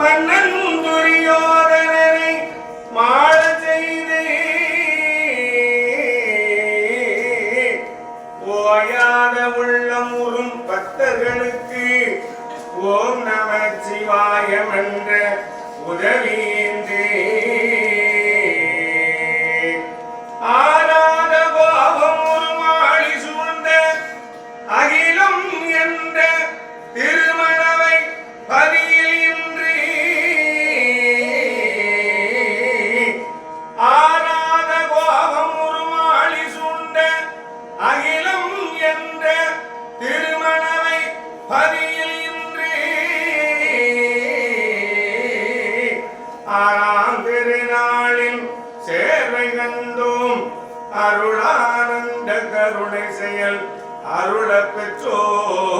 மன்னன் துரியோதனனை மாள செய்தே. ஓயாத உள்ளம் உறும் பக்தர்களுக்கு ஓம் நம சிவாயம் என்ற உதவியே. ஆறாம் திருநாளில் சேவை கண்டோம். அருளானந்த கருணை செயல் அருள பெற்றோம்.